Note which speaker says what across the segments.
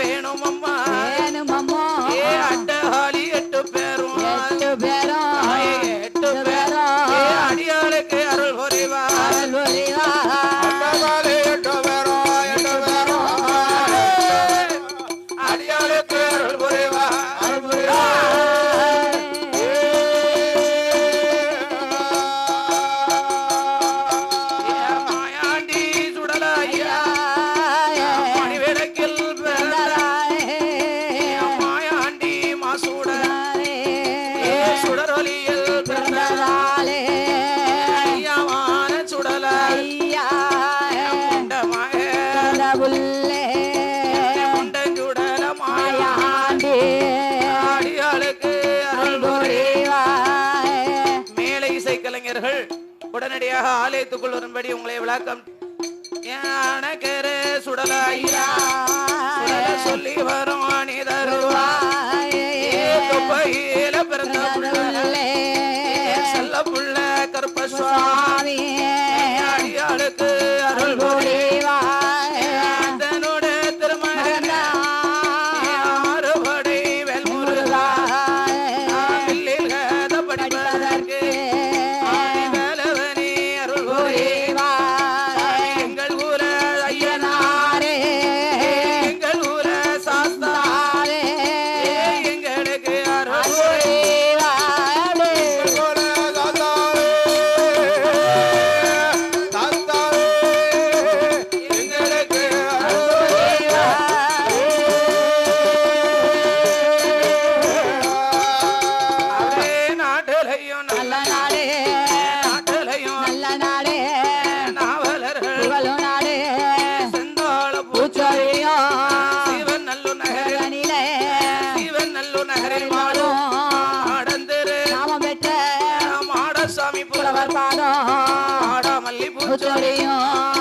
Speaker 1: வேணும் அம்மா உடனடியாக ஆலயத்துக்குள் வரும்படி உங்களை விளக்கம். ஞானக்கரு சுடலாயிரா? சொல்லி வரும் அணி தருவாயில பிறந்த செல்ல புள்ள கருப்பசுவாமியே பாடம் ஆடாமல்லி பூச்சோரியும்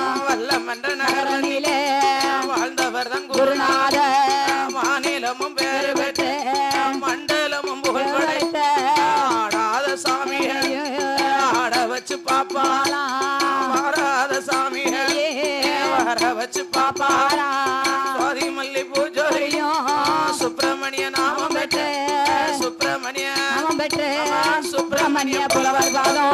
Speaker 1: సుబ్రహ్మణ్య పులవర్వాదో.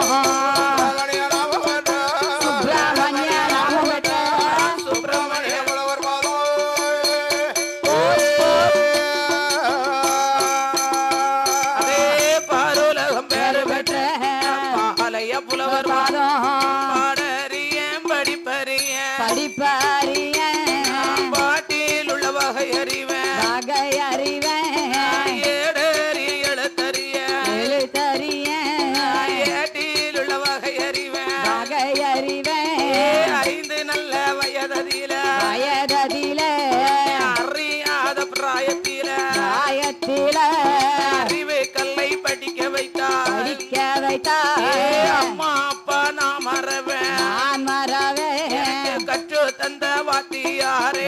Speaker 1: அறிவன் ஐந்து நல்ல வயததில.
Speaker 2: வயததில.
Speaker 1: அறியாத பிராயத்தில.
Speaker 2: பிராயத்தில.
Speaker 1: அறிவு கல்லை படிக்க வைத்தார்
Speaker 2: படிக்க வைத்தார்
Speaker 1: அம்மா அப்பா நாம் மறவேன்.
Speaker 2: நான்
Speaker 1: கற்று தந்த வாத்தியாரே.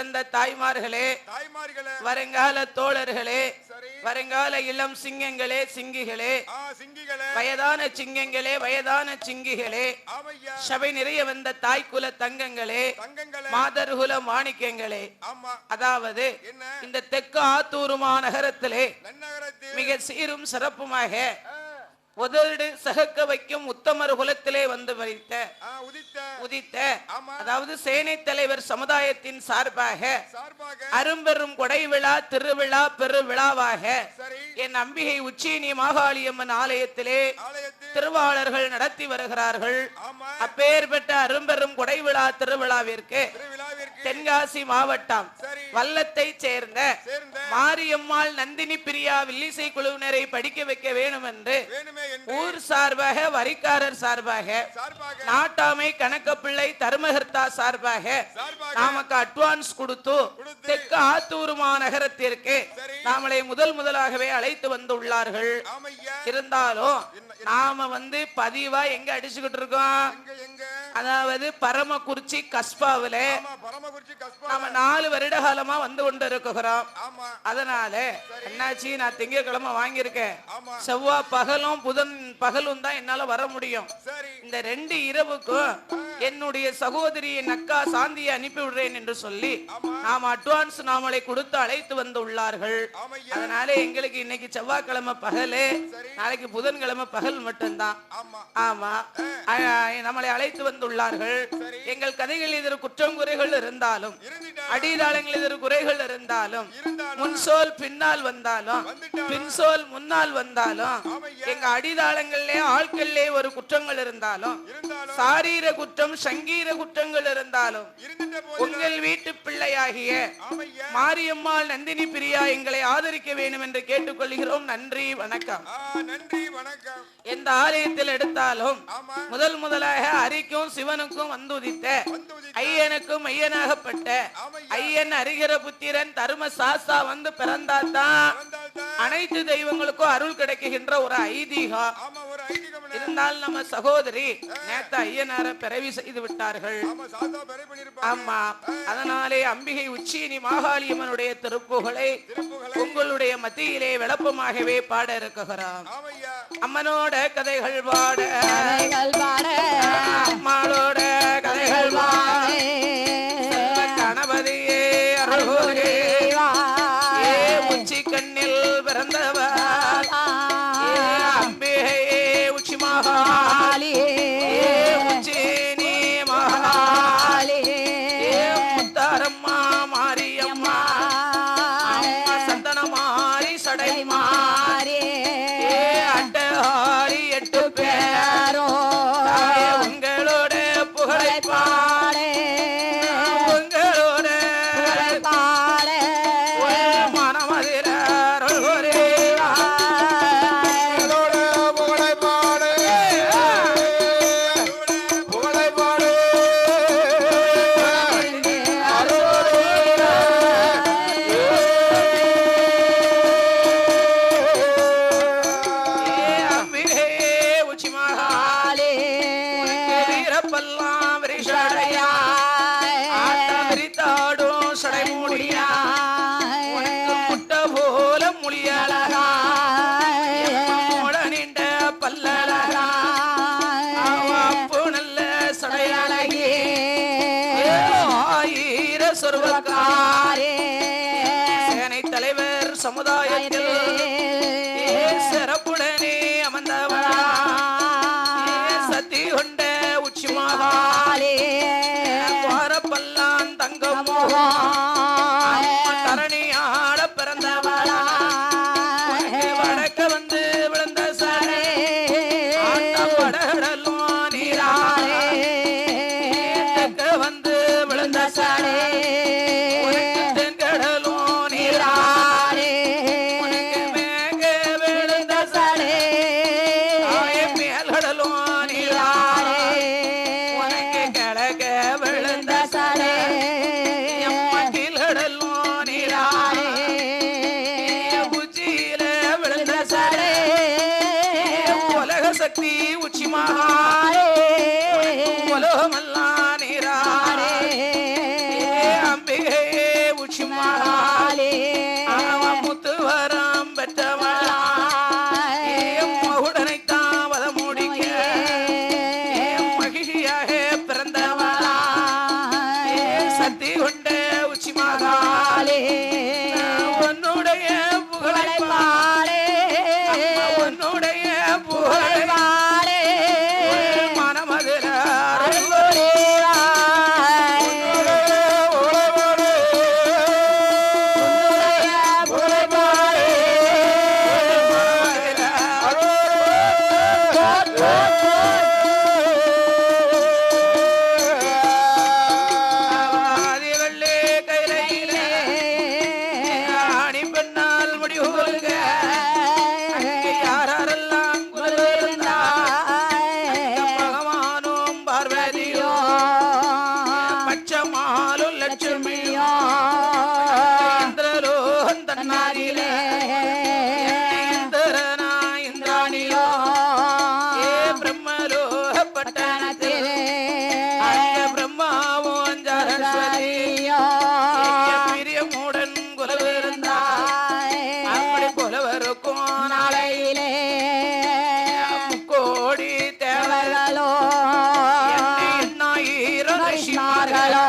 Speaker 1: வந்த தாய்மார்களே
Speaker 3: தாய்மார்களே
Speaker 1: வருங்கால தோழர்களே வருங்கால இளம் சிங்கங்களே சிங்கிகளே வயதான சிங்கங்களே வயதான சிங்கிகளே சபை நிறைய வந்த தாய் குல
Speaker 3: தங்கங்களே.
Speaker 1: மாதர் குல
Speaker 3: மாணிக்கங்களே
Speaker 1: அதாவது இந்த தெற்கு ஆத்தூர்
Speaker 3: மாநகரத்திலே
Speaker 1: மிக சீரும் சிறப்புமாக உதடு சகக்க வைக்கும் உத்தமர் குலத்திலே வந்து வைத்த
Speaker 3: உதித்த.
Speaker 1: அதாவது சேனை தலைவர் சமுதாயத்தின் சார்பாக அரும்பெரும் கொடை விழா திருவிழா பெருவிழாவாக என் அம்பிகை உச்சினி மாகாளியம்மன் ஆலயத்திலே திருவாளர்கள் நடத்தி வருகிறார்கள். அப்பேற்பட்ட அரும்பெரும் கொடை விழா திருவிழாவிற்கு. தென்காசி மாவட்டம் வல்லத்தை சேர்ந்த மாரியம்மாள் நந்தினி பிரியா வில்லிசை குழுவினரை படிக்க வைக்க வேண்டும் என்று
Speaker 3: வேணுமே என்று
Speaker 1: ஊர் சார்பாக வரிக்காரர் சார்பாக நாட்டாமை கணக்கப்பிள்ளை தர்மகர்த்தா சார்பாக நமக்கு அட்வான்ஸ் கொடுத்து தெற்கு ஆத்தூர் மாநகரத்திற்கு. நாமளை முதல் முதலாகவே அழைத்து வந்துள்ளார்கள் இருந்தாலும் நாம வந்து பதிவா எங்க அடிச்சுக்கிட்டு இருக்கோம்? அதாவது பரமக்குறிச்சி கஸ்பாவில
Speaker 3: ஆமா பரமகுறிச்சி கஸ்பா
Speaker 1: நாம நாலு வருட காலமா வந்து கொண்டு இருக்கிறோம் அதனால என்னாச்சு நான் திங்கட்கிழமை வாங்கியிருக்கேன். செவ்வாய் பகலும் புதன் பகலும் தான் என்னால வர முடியும். இந்த ரெண்டு இரவுக்கும் என்னுடைய சகோதரி என் அக்கா சாந்தியை அனுப்பி விடுறேன் என்று சொல்லி
Speaker 3: ஆமா.
Speaker 1: நாம் அட்வான்ஸ் நாமளை கொடுத்து அழைத்து வந்து உள்ளார்கள். அதனால எங்களுக்கு இன்னைக்கு செவ்வாய்க்கிழமை பகலு நாளைக்கு புதன்கிழமை பகல் மட்டும்தான்.
Speaker 3: ஆமா.
Speaker 1: நம்மளை அழைத்து வந்துள்ளார்கள் எங்கள் கதைகள் எதிர் குற்றம் குறைகள் இருந்தாலும் அடிதாளங்கள் எதிர் குறைகள் இருந்தாலும் முன்சோல் பின்னால் வந்தாலும் பின்சோல் முன்னால் வந்தாலும் எங்க அடிதாளங்கள்லே ஆட்கள்லே ஒரு குற்றங்கள் இருந்தாலும் சாரீர குற்றம் சங்கீர குற்றங்கள் இருந்தாலும் உங்கள் வீட்டு பிள்ளையாகிய மாரியம்மாள் நந்தினி பிரியா எங்களை ஆதரிக்க வேண்டும் என்று கேட்டுக்கொள்கிறோம். நன்றி வணக்கம்.
Speaker 3: நன்றி வணக்கம்.
Speaker 1: எந்த ஆலயத்தில் எடுத்தாலும் முதல் முதலாக அரிக்கும் சிவனுக்கும் வந்து உதித்த
Speaker 3: வந்து உதித்த
Speaker 1: ஐயனுக்கும் ஐயனாகப்பட்ட ஐயன் அரிகர புத்திரன் தரும சாஸ்தா வந்து பிறந்தாதான் அனைத்து தெய்வங்களுக்கும் அருள் கிடைக்குகின்ற ஒரு ஐதீகம்.
Speaker 3: ஆமா ஒரு ஐதீகம் இல்ல.
Speaker 1: இருந்தால் நம்ம சகோதரி நேத்த ஐயனார பிறவி செய்து விட்டார்கள்.
Speaker 3: ஆமா
Speaker 1: அதனாலே அம்பிகை உச்சினி மாகாளியம்மனுடைய திருப்புகளை
Speaker 3: திருப்புகளை
Speaker 1: உங்களுடைய மத்தியிலே விளப்பமாகவே பாட இருக்குகிறோம்
Speaker 3: ஆமையா.
Speaker 1: அம்மனோட கதைகள் பாட.
Speaker 2: கதைகள் பாட.
Speaker 1: அம்மாளோட கதைகள் பாட. மாறி
Speaker 3: சொன்னார்களோ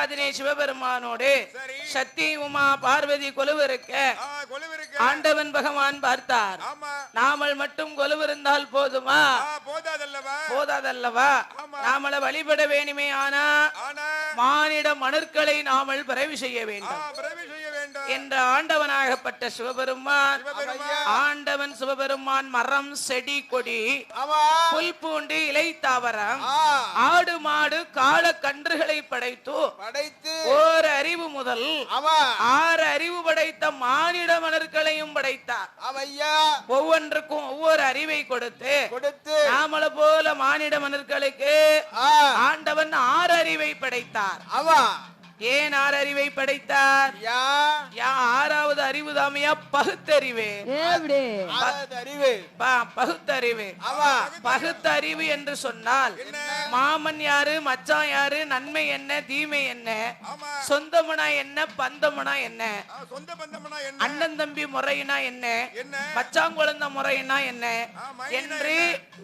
Speaker 1: சாச்சாதினே சிவபெருமானோடு. சக்தி உமா பார்வதி கொலுவிருக்க. ஆண்டவன் பகவான் பார்த்தார். நாமல் மட்டும் கொலுவிருந்தால் போதுமா?
Speaker 3: போதாதல்லவா?
Speaker 1: நாமள வழிபட வேணுமே ஆனா மானிட மணற்களை நாமல் பிறவி செய்ய வேண்டும். என்ற ஆண்டவனாகப்பட்ட சிவபெருமான்
Speaker 3: சிவபெருமான்.
Speaker 1: ஆண்டவன் சிவபெருமான் மரம் செடி கொடி புல் பூண்டு இலை தாவரம் ஆடு மாடு கால கன்றுகளை படைத்து
Speaker 3: படைத்து
Speaker 1: ஓர் அறிவு முதல் ஆறு அறிவு படைத்த மானிட மலர்களையும் படைத்தார். ஒவ்வொன்றுக்கும் ஒவ்வொரு அறிவை கொடுத்து
Speaker 3: கொடுத்து
Speaker 1: நாமள போல மானிட மலர்களுக்கு ஆண்டவன் ஆறு அறிவை படைத்தார்.
Speaker 3: ஆமா
Speaker 1: ஏன் ஆறு அறிவை படைத்தார்?
Speaker 3: யா.
Speaker 1: யா ஆறாவது அறிவு தாமையா பகுத்தறிவு? பகுத்தறிவு.
Speaker 3: ஆமா
Speaker 1: பகுத்தறிவு என்று சொன்னால் மாமன் யாரு மச்சான் யாரு நன்மை என்ன தீமை என்ன சொந்தமனா என்ன பந்தமனா என்ன அண்ணன் தம்பி முறைனா என்ன
Speaker 3: என்ன?
Speaker 1: மச்சான் குழந்த முறைனா என்ன என்று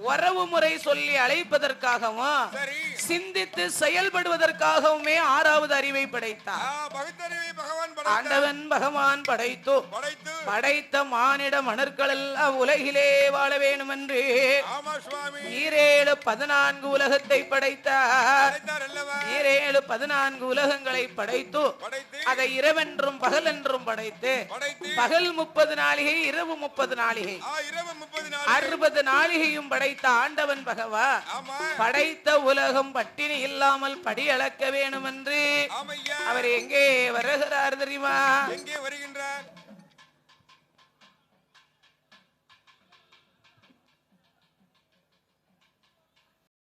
Speaker 1: உறவு முறை சொல்லி அழைப்பதற்காகவும் சிந்தித்து செயல்படுவதற்காகவும் ஆறாவது அறிவை படைத்தார். ஆண்டவன் பகவான் படைத்து
Speaker 3: படைத்து.
Speaker 1: மானிட மணற்கள் எல்லாம் உலகிலே வாழ வேண்டும் என்று ஈரேழு பதினான்கு உலகத்தை படைத்தார்.
Speaker 3: படைத்தார்
Speaker 1: ஈரேழு பதினான்கு உலகங்களை படைத்து அதை இரவென்றும் பகல் என்றும் படைத்து. பகல் முப்பது நாளிகை இரவு முப்பது நாளிகை. அறுபது நாளிகையும் படைத்த ஆண்டவன் பகவா படைத்த உலகம் பட்டினி இல்லாமல் படி அளக்க வேணும் என்று அவர் எங்கே வருகிறார் தெரியுமா?
Speaker 3: எங்கே வருகின்றார்?